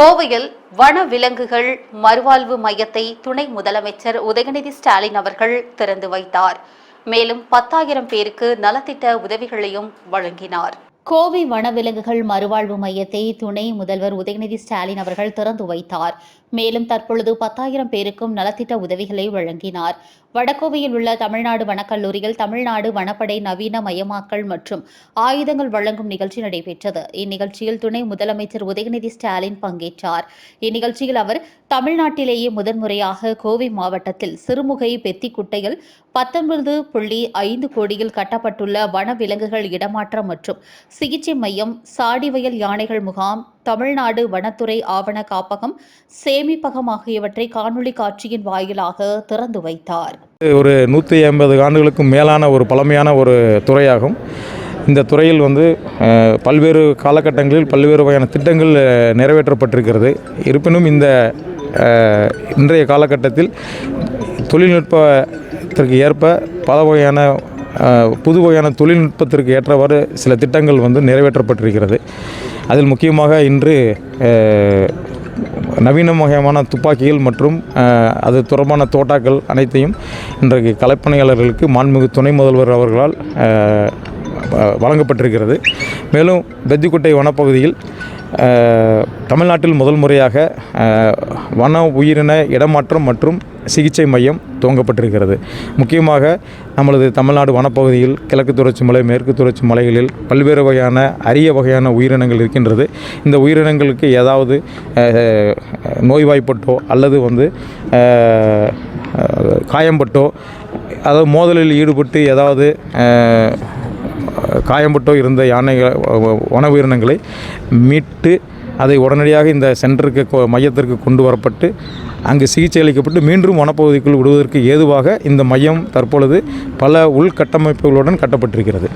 கோவையில் வன விலங்குகள் மறுவாழ்வு மையத்தை துணை முதலமைச்சர் உதயநிதி ஸ்டாலின் அவர்கள் திறந்து வைத்தார். மேலும் பத்தாயிரம் பேருக்கு நலத்திட்ட உதவிகளையும் வழங்கினார். கோவை வனவிலங்குகள் மறுவாழ்வு மையத்தை துணை முதல்வர் உதயநிதி ஸ்டாலின் அவர்கள் திறந்து வைத்தார். மேலும் தற்பொழுது பத்தாயிரம் பேருக்கும் நலத்திட்ட உதவிகளை வழங்கினார். வடகோவையில் உள்ள தமிழ்நாடு வனக்கல்லூரியில் தமிழ்நாடு வனப்படை நவீன மயமாக்கல் மற்றும் ஆயுதங்கள் வழங்கும் நிகழ்ச்சி நடைபெற்றது. இந்நிகழ்ச்சியில் துணை முதலமைச்சர் உதயநிதி ஸ்டாலின் பங்கேற்றார். இந்நிகழ்ச்சியில் அவர் தமிழ்நாட்டிலேயே முதன்முறையாக கோவை மாவட்டத்தில் சிறுமுகை பெத்திக்குட்டையில் பத்தொன்பது புள்ளி ஐந்து கோடியில் கட்டப்பட்டுள்ள வனவிலங்குகள் இடமாற்றம் மற்றும் சிகிச்சை மையம் சாடிவயல் யானைகள் முகாம் தமிழ்நாடு வனத்துறை ஆவண காப்பகம் சேமிப்பகம் ஆகியவற்றை காணொலி காட்சியின் வாயிலாக திறந்து வைத்தார். ஒரு நூற்றி ஐம்பது ஆண்டுகளுக்கும் மேலான ஒரு பழமையான ஒரு துறையாகும். இந்த துறையில் வந்து பல்வேறு காலகட்டங்களில் பல்வேறு வகையான திட்டங்கள் நிறைவேற்றப்பட்டிருக்கிறது. இருப்பினும் இந்த இன்றைய காலகட்டத்தில் தொழில்நுட்பத்திற்கு ஏற்ப பல வகையான புது வகையான தொழில்நுட்பத்திற்கு ஏற்றவாறு சில திட்டங்கள் வந்து நிறைவேற்றப்பட்டிருக்கிறது. அதில் முக்கியமாக இன்று நவீன வகையான துப்பாக்கிகள் மற்றும் அது தொடர்பான தோட்டாக்கள் அனைத்தையும் இன்றைக்கு கலைப்பணியாளர்களுக்கு மாண்புமிகு துணை முதல்வர் அவர்களால் வழங்கப்பட்டிருக்கிறது. மேலும் பெத்திக்குட்டை வனப்பகுதியில் தமிழ்நாட்டில் முதல் முறையாக வன உயிரின இடமாற்றம் மற்றும் சிகிச்சை மையம் துவங்கப்பட்டிருக்கிறது. முக்கியமாக நமது தமிழ்நாடு வனப்பகுதியில் கிழக்கு தொடர்ச்சி மலை மேற்கு தொடர்ச்சி மலைகளில் பல்வேறு வகையான அரிய வகையான உயிரினங்கள் இருக்கின்றது. இந்த உயிரினங்களுக்கு ஏதாவது நோய்வாய்ப்பட்டோ அல்லது வந்து காயம்பட்டோ அதாவது மோதலில் ஈடுபட்டு ஏதாவது காயம்பட்டோ இருந்த யானைகள் வன உயிரினங்களை மீட்டு அதை உடனடியாக இந்த சென்டருக்கு கொ- மையத்திற்கு கொண்டு வரப்பட்டு அங்கு சிகிச்சை அளிக்கப்பட்டு மீண்டும் வனப்பகுதிக்குள் விடுவதற்கு ஏதுவாக இந்த மையம் தற்பொழுது பல உள்கட்டமைப்புகளுடன் கட்டப்பட்டிருக்கிறது.